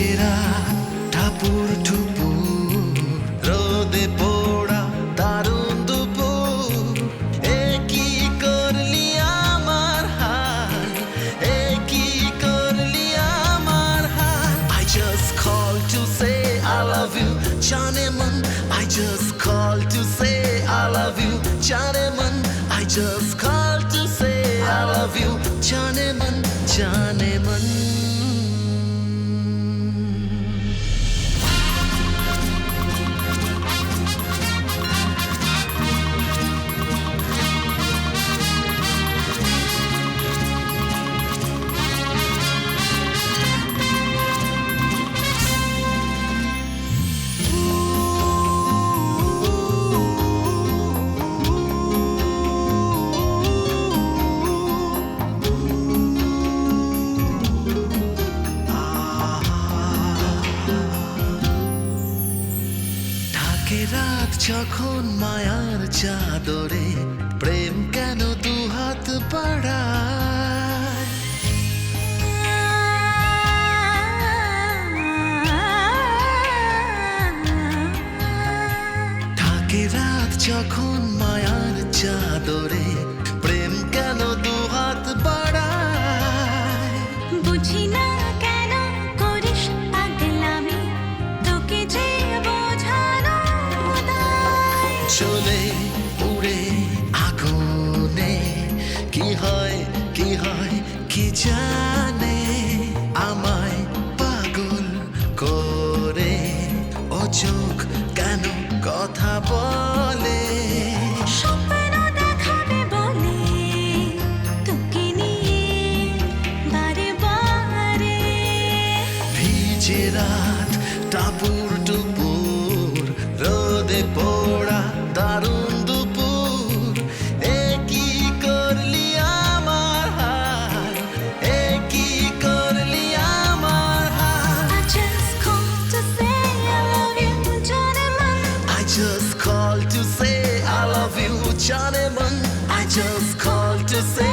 ভিজেরা ঠাপুর ঠুপুর রোদে পোড়া দারুণ দুপুর এ কি করলি আমার হাল এ কি করলি আমার হাল I just called to say I love you জানে মন I just called to say I love you জানে মন I just called to say I love you জানে মন জানে মন যখন মায়ার চাদরে। প্রেম কেন দু হাত বাড়ায়? ঢাকে রাত যখন মায়ার চাদরে। প্রেম কেন দু হাত কি হয় কি হয় কি জানে? আমায় পাগল করে। ও চোখ কেন কথা বলে? রাত টুপুর Mun. I just called to say